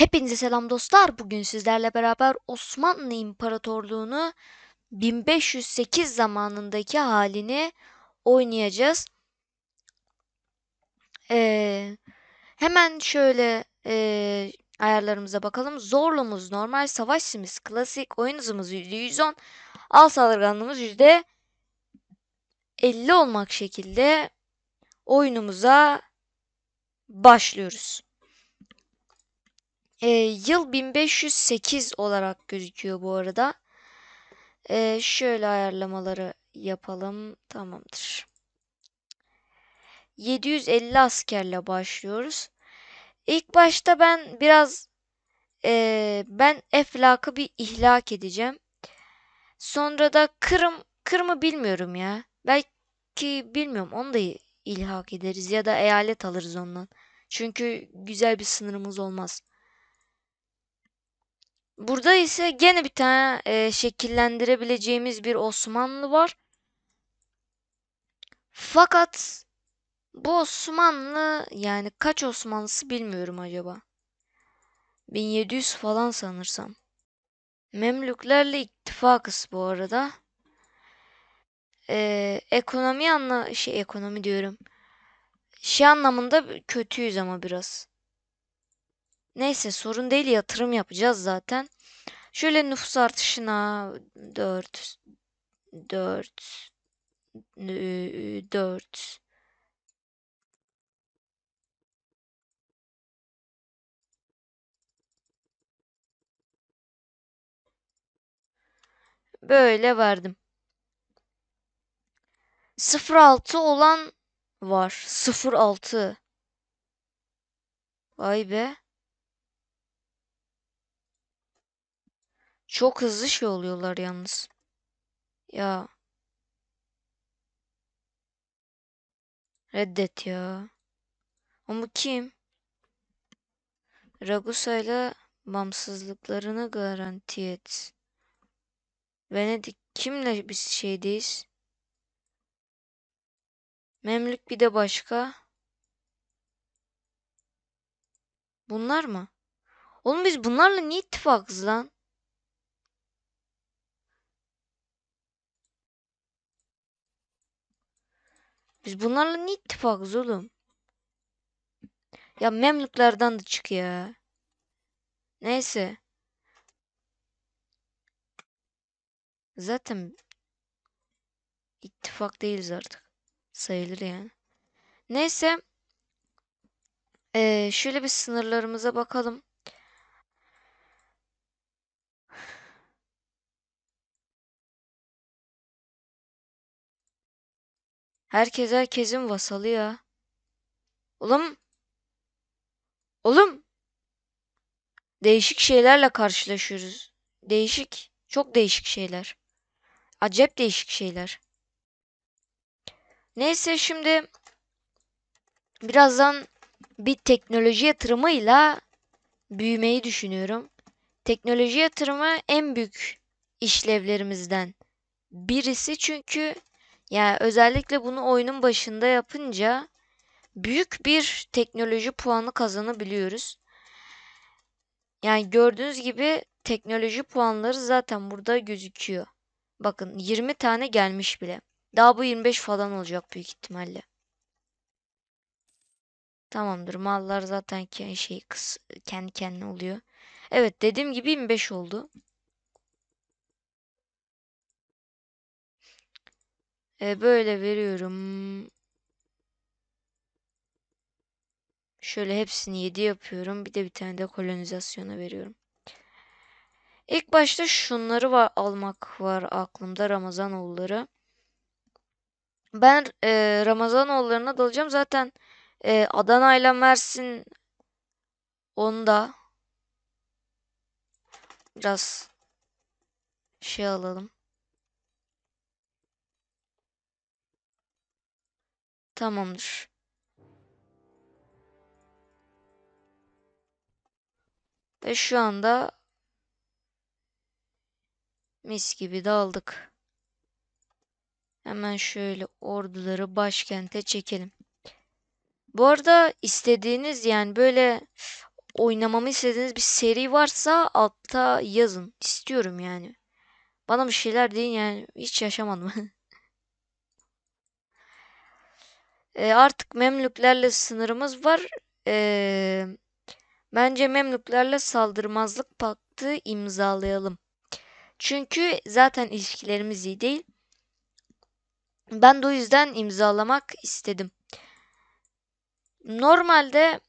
Hepinize selam dostlar. Bugün sizlerle beraber Osmanlı İmparatorluğu'nu 1508 zamanındaki halini oynayacağız. Ee, hemen şöyle e, ayarlarımıza bakalım. Zorluğumuz normal, savaş simimiz klasik, oyun hızımız %110, al saldırganlığımız %50 olmak şekilde oyunumuza başlıyoruz. E, yıl 1508 olarak gözüküyor bu arada. E, şöyle ayarlamaları yapalım. Tamamdır. 750 askerle başlıyoruz. İlk başta ben biraz e, ben Eflak'ı bir ihlak edeceğim. Sonra da Kırım Kırım'ı bilmiyorum ya. Belki bilmiyorum onu da ilhak ederiz ya da eyalet alırız ondan. Çünkü güzel bir sınırımız olmaz. Burada ise gene bir tane e, şekillendirebileceğimiz bir Osmanlı var. Fakat bu Osmanlı yani kaç Osmanlısı bilmiyorum acaba. 1700 falan sanırsam. Memlüklerle ittifakız bu arada. Ee, ekonomi anla şey ekonomi diyorum. Şey anlamında kötüyüz ama biraz. Neyse sorun değil yatırım yapacağız zaten. Şöyle nüfus artışına 4 4 4 Böyle verdim. 06 olan var. 06. Vay be. Çok hızlı şey oluyorlar yalnız. Ya. Reddet ya. Ama kim? Ragusa ile bağımsızlıklarını garanti et. Venedik kimle biz şeydeyiz? Memlük bir de başka. Bunlar mı? Oğlum biz bunlarla niye ittifakız lan? Biz bunlarla ne ittifakız oğlum? Ya Memlüklerden de çık ya. Neyse. Zaten ittifak değiliz artık. Sayılır yani. Neyse. Ee, şöyle bir sınırlarımıza bakalım. Herkes herkesin vasalı ya. Oğlum. Oğlum. Değişik şeylerle karşılaşıyoruz. Değişik. Çok değişik şeyler. Acayip değişik şeyler. Neyse şimdi birazdan bir teknoloji yatırımıyla büyümeyi düşünüyorum. Teknoloji yatırımı en büyük işlevlerimizden birisi çünkü yani özellikle bunu oyunun başında yapınca büyük bir teknoloji puanı kazanabiliyoruz. Yani gördüğünüz gibi teknoloji puanları zaten burada gözüküyor. Bakın 20 tane gelmiş bile. Daha bu 25 falan olacak büyük ihtimalle. Tamamdır. Mallar zaten şey kendi kendine oluyor. Evet dediğim gibi 25 oldu. E, böyle veriyorum. Şöyle hepsini 7 yapıyorum. Bir de bir tane de kolonizasyona veriyorum. İlk başta şunları var, almak var aklımda Ramazanoğulları. Ben e, Ramazanoğullarına dalacağım. Zaten e, Adana ile Mersin onda biraz şey alalım. Tamamdır. Ve şu anda mis gibi dağıldık. Hemen şöyle orduları başkente çekelim. Bu arada istediğiniz yani böyle oynamamı istediğiniz bir seri varsa altta yazın. İstiyorum yani. Bana bir şeyler deyin yani hiç yaşamadım. E, artık Memlüklerle sınırımız var. E, bence Memlüklerle saldırmazlık paktı imzalayalım. Çünkü zaten ilişkilerimiz iyi değil. Ben de o yüzden imzalamak istedim. Normalde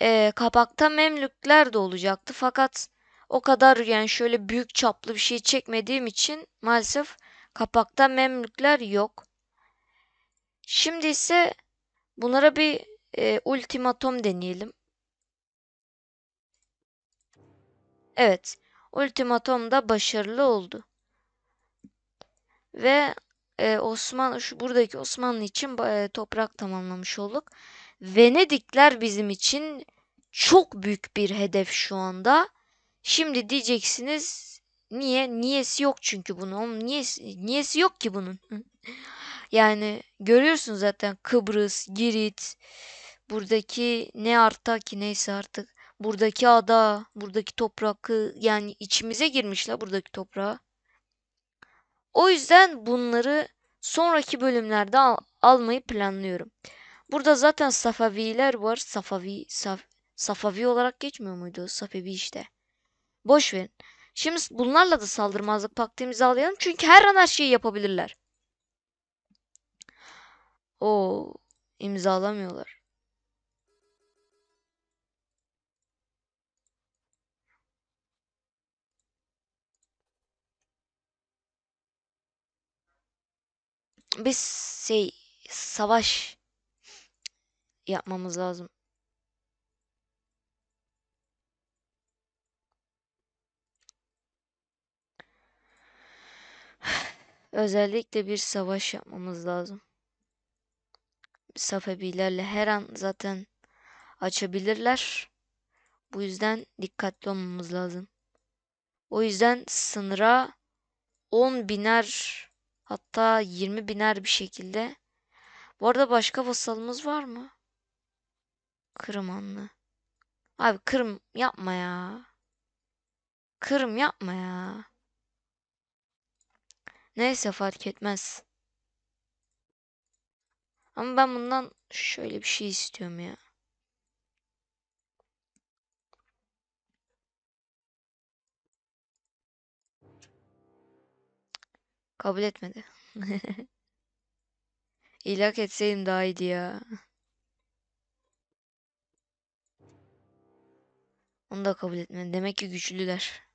e, kapakta Memlükler de olacaktı fakat o kadar yani şöyle büyük çaplı bir şey çekmediğim için maalesef kapakta Memlükler yok. Şimdi ise bunlara bir e, ultimatom deneyelim. Evet, ultimatom da başarılı oldu. Ve e, Osman şu buradaki Osmanlı için e, toprak tamamlamış olduk. Venedikler bizim için çok büyük bir hedef şu anda. Şimdi diyeceksiniz niye? Niyesi yok çünkü bunun. Niyesi, niyesi yok ki bunun. Yani görüyorsun zaten Kıbrıs, Girit, buradaki ne arta ki neyse artık. Buradaki ada, buradaki toprak yani içimize girmişler buradaki toprağa. O yüzden bunları sonraki bölümlerde al almayı planlıyorum. Burada zaten Safaviler var. Safavi, Saf Safavi olarak geçmiyor muydu? Safevi işte. Boş verin. Şimdi bunlarla da saldırmazlık paktı imzalayalım. Çünkü her an her şeyi yapabilirler. O imzalamıyorlar. Biz şey savaş yapmamız lazım. Özellikle bir savaş yapmamız lazım. Safevilerle her an zaten açabilirler. Bu yüzden dikkatli olmamız lazım. O yüzden sınıra 10 biner hatta 20 biner bir şekilde. Bu arada başka vasalımız var mı? Kırımanlı. Abi Kırım yapma ya. Kırım yapma ya. Neyse fark etmez. Ama ben bundan şöyle bir şey istiyorum ya. Kabul etmedi. İlak etseydim daha iyiydi ya. Onu da kabul etmedi. Demek ki güçlüler.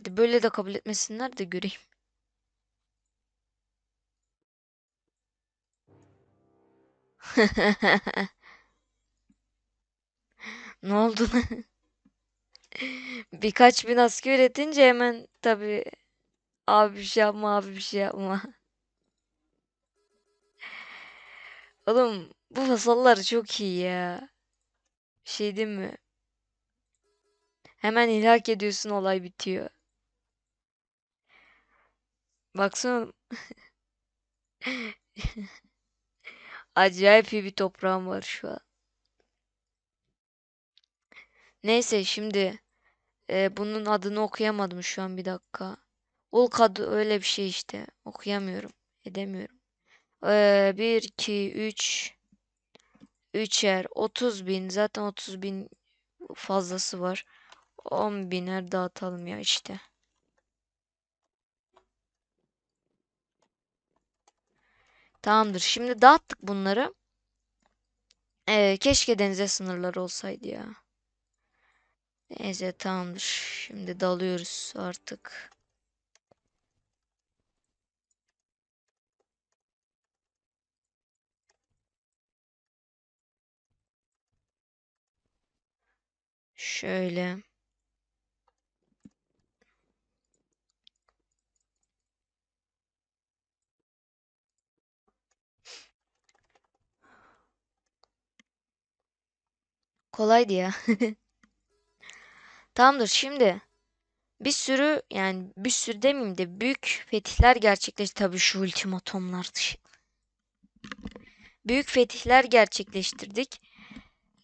Hadi böyle de kabul etmesinler de göreyim. Ne oldu? Birkaç bin asker üretince hemen tabii abi bir şey yapma abi bir şey yapma. Oğlum bu vasallar çok iyi ya. Şey diyeyim mi? Hemen ilhak ediyorsun olay bitiyor. Baksana. Acayip iyi bir toprağım var şu an. Neyse şimdi e, bunun adını okuyamadım şu an bir dakika. Ulk adı öyle bir şey işte. Okuyamıyorum. Edemiyorum. Ee, 1, 2, 3 Üçer 30 bin. Zaten 30 bin fazlası var. 10 biner dağıtalım ya işte. Tamamdır. Şimdi dağıttık bunları. Ee, keşke denize sınırları olsaydı ya. Neyse tamamdır. Şimdi dalıyoruz artık. Şöyle. Kolaydı ya. Tamamdır şimdi. bir sürü yani bir sürü demeyeyim de büyük fetihler gerçekleşti. Tabii şu ultimatomlar dışı. Büyük fetihler gerçekleştirdik.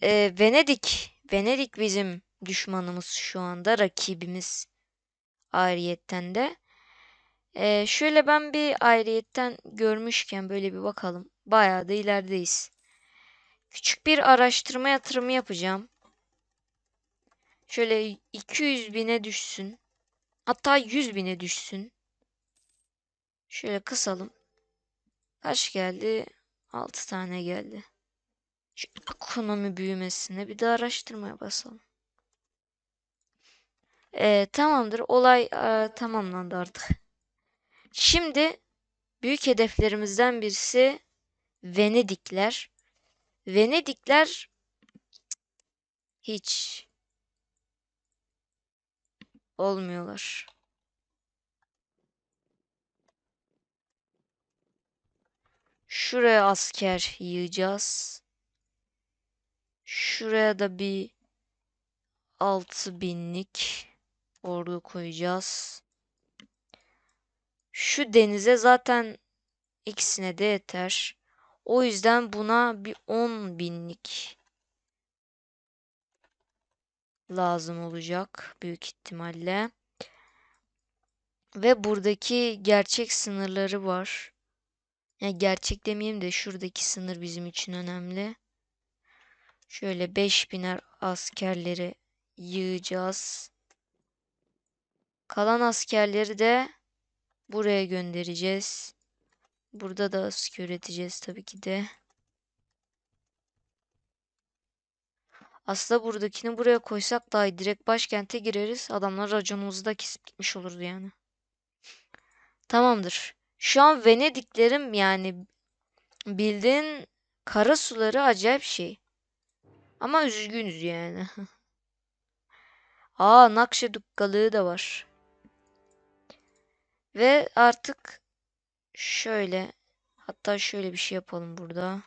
Ee, Venedik. Venedik bizim düşmanımız şu anda. Rakibimiz ayrıyetten de. Ee, şöyle ben bir ayrıyetten görmüşken böyle bir bakalım. Bayağı da ilerideyiz. Küçük bir araştırma yatırımı yapacağım. Şöyle 200 bine düşsün. Hatta 100 bine düşsün. Şöyle kısalım. Kaç geldi? 6 tane geldi. Şu ekonomi büyümesine bir de araştırmaya basalım. Ee, tamamdır. Olay e, tamamlandı artık. Şimdi büyük hedeflerimizden birisi Venedikler. Venedikler hiç olmuyorlar. Şuraya asker yığacağız. Şuraya da bir 6000'lik ordu koyacağız. Şu denize zaten ikisine de yeter. O yüzden buna bir 10 binlik lazım olacak büyük ihtimalle. Ve buradaki gerçek sınırları var. Yani gerçek demeyeyim de şuradaki sınır bizim için önemli. Şöyle 5000'er askerleri yığacağız. Kalan askerleri de buraya göndereceğiz. Burada da asker üreteceğiz tabii ki de. Aslında buradakini buraya koysak daha iyi. Direkt başkente gireriz. Adamlar raconumuzu da kesip gitmiş olurdu yani. Tamamdır. Şu an Venediklerim yani bildiğin kara suları acayip şey. Ama üzgünüz yani. Aa Nakşe dukkalığı da var. Ve artık şöyle hatta şöyle bir şey yapalım burada.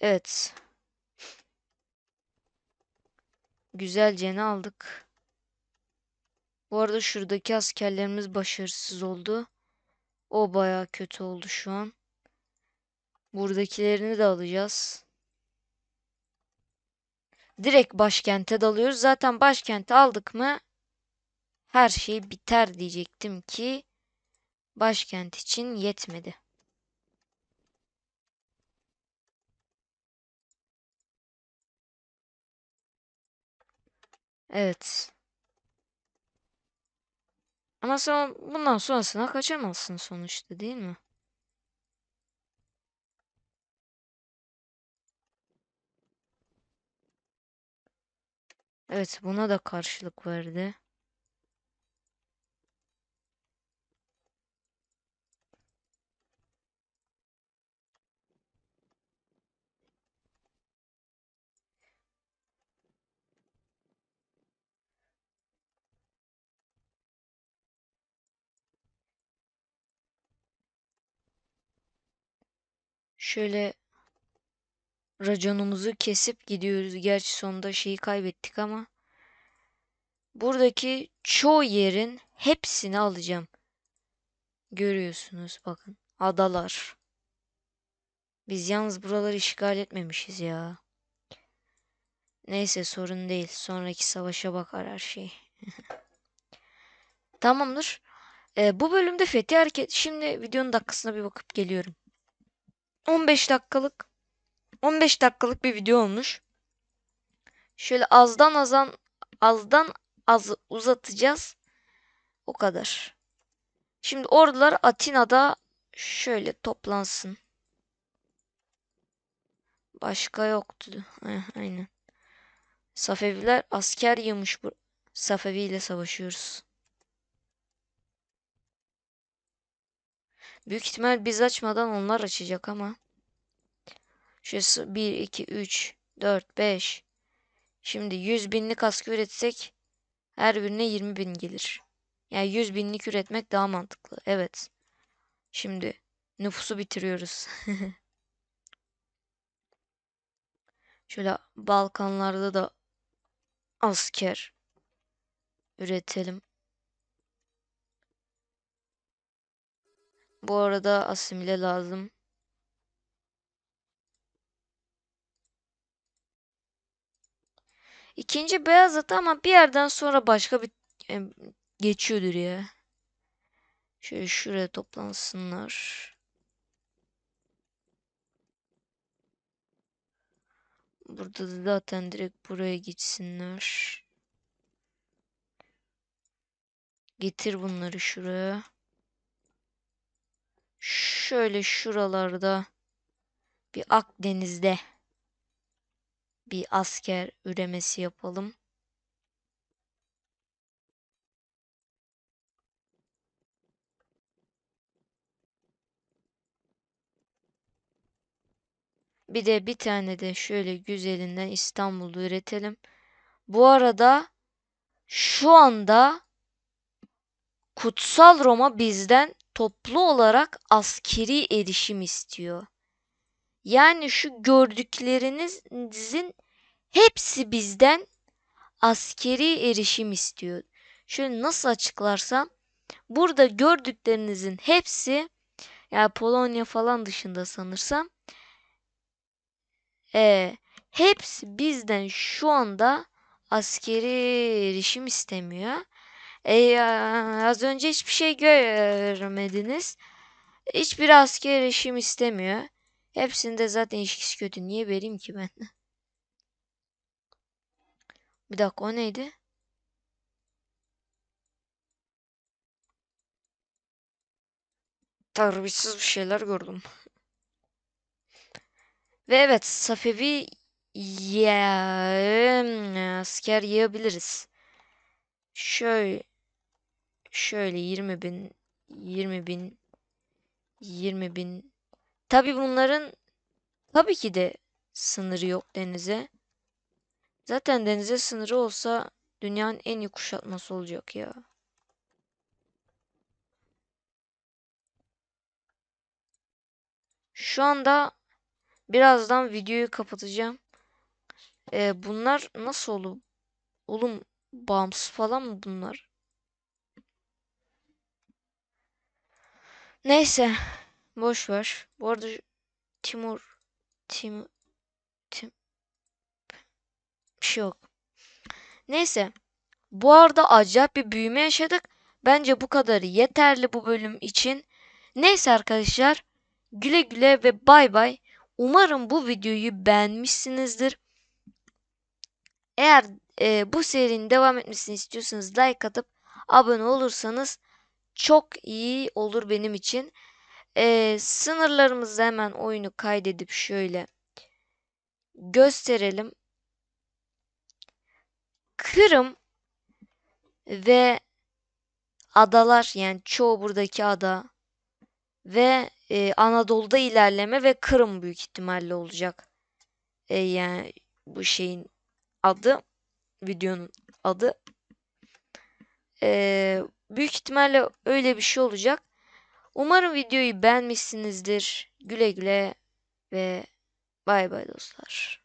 Evet. Güzelce ne aldık? Bu arada şuradaki askerlerimiz başarısız oldu. O baya kötü oldu şu an. Buradakilerini de alacağız. Direkt başkente dalıyoruz. Zaten başkente aldık mı her şey biter diyecektim ki başkent için yetmedi. Evet. Ama sen bundan sonrasına kaçamazsın sonuçta değil mi? Evet buna da karşılık verdi. Şöyle raconumuzu kesip gidiyoruz. Gerçi sonunda şeyi kaybettik ama buradaki çoğu yerin hepsini alacağım. Görüyorsunuz bakın. Adalar. Biz yalnız buraları işgal etmemişiz ya. Neyse sorun değil. Sonraki savaşa bakar her şey. Tamamdır. Ee, bu bölümde Fethi Hareket. Şimdi videonun dakikasına bir bakıp geliyorum. 15 dakikalık 15 dakikalık bir video olmuş. Şöyle azdan azan azdan az uzatacağız. O kadar. Şimdi ordular Atina'da şöyle toplansın. Başka yoktu. Aynen. Safeviler asker yığmış. Safevi ile savaşıyoruz. Büyük ihtimal biz açmadan onlar açacak ama. Şurası 1, 2, 3, 4, 5. Şimdi 100 binlik askı üretsek her birine 20 bin gelir. Yani 100 binlik üretmek daha mantıklı. Evet. Şimdi nüfusu bitiriyoruz. Şöyle Balkanlarda da asker üretelim. Bu arada asimile lazım. İkinci beyaz atı ama bir yerden sonra başka bir e, geçiyordur ya. Şöyle şuraya toplansınlar. Burada da zaten direkt buraya gitsinler. Getir bunları şuraya. Şöyle şuralarda bir Akdeniz'de bir asker üremesi yapalım. Bir de bir tane de şöyle güzelinden İstanbul'da üretelim. Bu arada şu anda Kutsal Roma bizden toplu olarak askeri erişim istiyor. Yani şu gördüklerinizin hepsi bizden askeri erişim istiyor. Şöyle nasıl açıklarsam burada gördüklerinizin hepsi yani Polonya falan dışında sanırsam e, hepsi bizden şu anda askeri erişim istemiyor. E, az önce hiçbir şey görmediniz. Hiçbir asker erişim istemiyor. Hepsinde zaten ilişkisi kötü. Niye vereyim ki ben? Bir dakika o neydi? Terbiyesiz bir şeyler gördüm. Ve evet Safevi ya asker yiyebiliriz. Şöyle şöyle 20 bin 20 bin 20 bin tabi bunların tabii ki de sınırı yok denize. Zaten denize sınırı olsa dünyanın en iyi kuşatması olacak ya. Şu anda birazdan videoyu kapatacağım. Ee, bunlar nasıl olur? Oğlum bağımsız falan mı bunlar? Neyse. Boş ver. Bu arada Timur Tim Tim bir şey yok. Neyse. Bu arada acayip bir büyüme yaşadık. Bence bu kadarı yeterli bu bölüm için. Neyse arkadaşlar. Güle güle ve bay bay. Umarım bu videoyu beğenmişsinizdir. Eğer e, bu serinin devam etmesini istiyorsanız like atıp abone olursanız çok iyi olur benim için. E, sınırlarımızı hemen oyunu kaydedip şöyle gösterelim. Kırım ve adalar yani çoğu buradaki ada ve e, Anadolu'da ilerleme ve Kırım büyük ihtimalle olacak. E, yani bu şeyin adı videonun adı. E, büyük ihtimalle öyle bir şey olacak. Umarım videoyu beğenmişsinizdir. Güle güle ve bay bay dostlar.